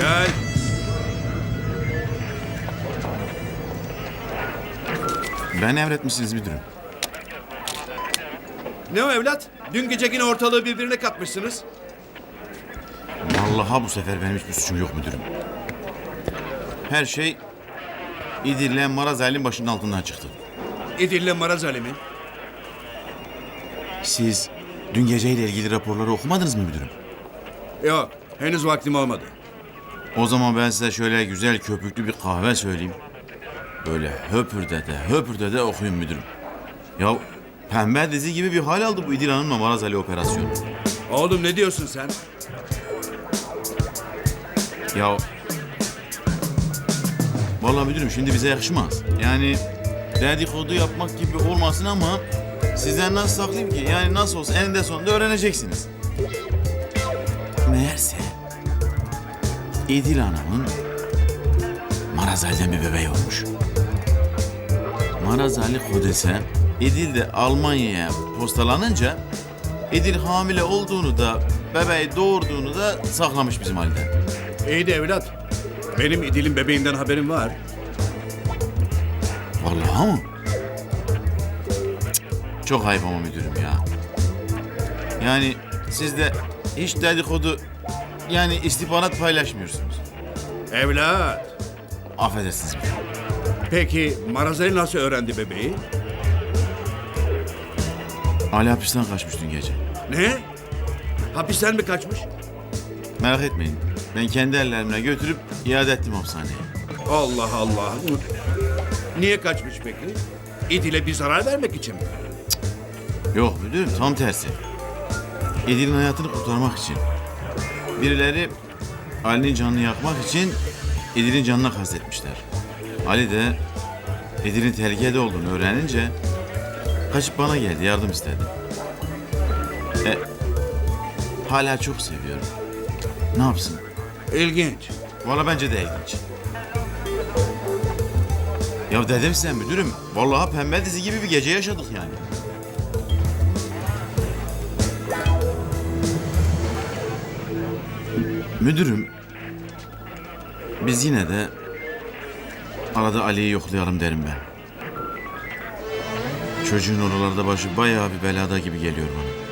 Gel. Ben emretmişsiniz müdürüm. Ne o evlat? Dün gece ortalığı birbirine katmışsınız. Vallahi bu sefer benim hiçbir suçum yok müdürüm. Her şey İdil'le Maraz Ali'nin başının altından çıktı. Edirne Maraz Alemi. Siz dün geceyle ilgili raporları okumadınız mı müdürüm? Yok henüz vaktim olmadı. O zaman ben size şöyle güzel köpüklü bir kahve söyleyeyim. Böyle höpürde de höpürde de okuyun müdürüm. Ya pembe dizi gibi bir hal aldı bu İdil Hanım'la Maraz Ali operasyonu. Oğlum ne diyorsun sen? Ya Vallahi müdürüm şimdi bize yakışmaz. Yani dedikodu yapmak gibi olmasın ama sizden nasıl saklayayım ki? Yani nasıl olsa eninde sonunda öğreneceksiniz. Meğerse İdil Hanım'ın Marazali'den bir bebeği olmuş. Marazali Kodes'e İdil de Almanya'ya postalanınca İdil hamile olduğunu da bebeği doğurduğunu da saklamış bizim halde. İyi de evlat. Benim İdil'in bebeğinden haberim var. Vallahi mı? Cık, Çok ayıp ama müdürüm ya. Yani siz de hiç dedikodu yani istihbarat paylaşmıyorsunuz. Evlat. Affedersiniz. Peki Maraz Ali nasıl öğrendi bebeği? Ali hapisten kaçmış dün gece. Ne? Hapisten mi kaçmış? Merak etmeyin. Ben kendi ellerimle götürüp iade ettim hapishaneye. Allah Allah. Niye kaçmış peki? İdil'e bir zarar vermek için mi? Yok müdürüm tam tersi. Edil'in hayatını kurtarmak için. Birileri Ali'nin canını yakmak için Edil'in canına kastetmişler. Ali de Edil'in tehlikede olduğunu öğrenince kaçıp bana geldi yardım istedi. E, hala çok seviyorum. Ne yapsın? İlginç. Valla bence de ilginç. Ya dedim size müdürüm. Vallahi pembe dizi gibi bir gece yaşadık yani. Müdürüm, biz yine de arada Ali'yi yoklayalım derim ben. Çocuğun oralarda başı bayağı bir belada gibi geliyor bana.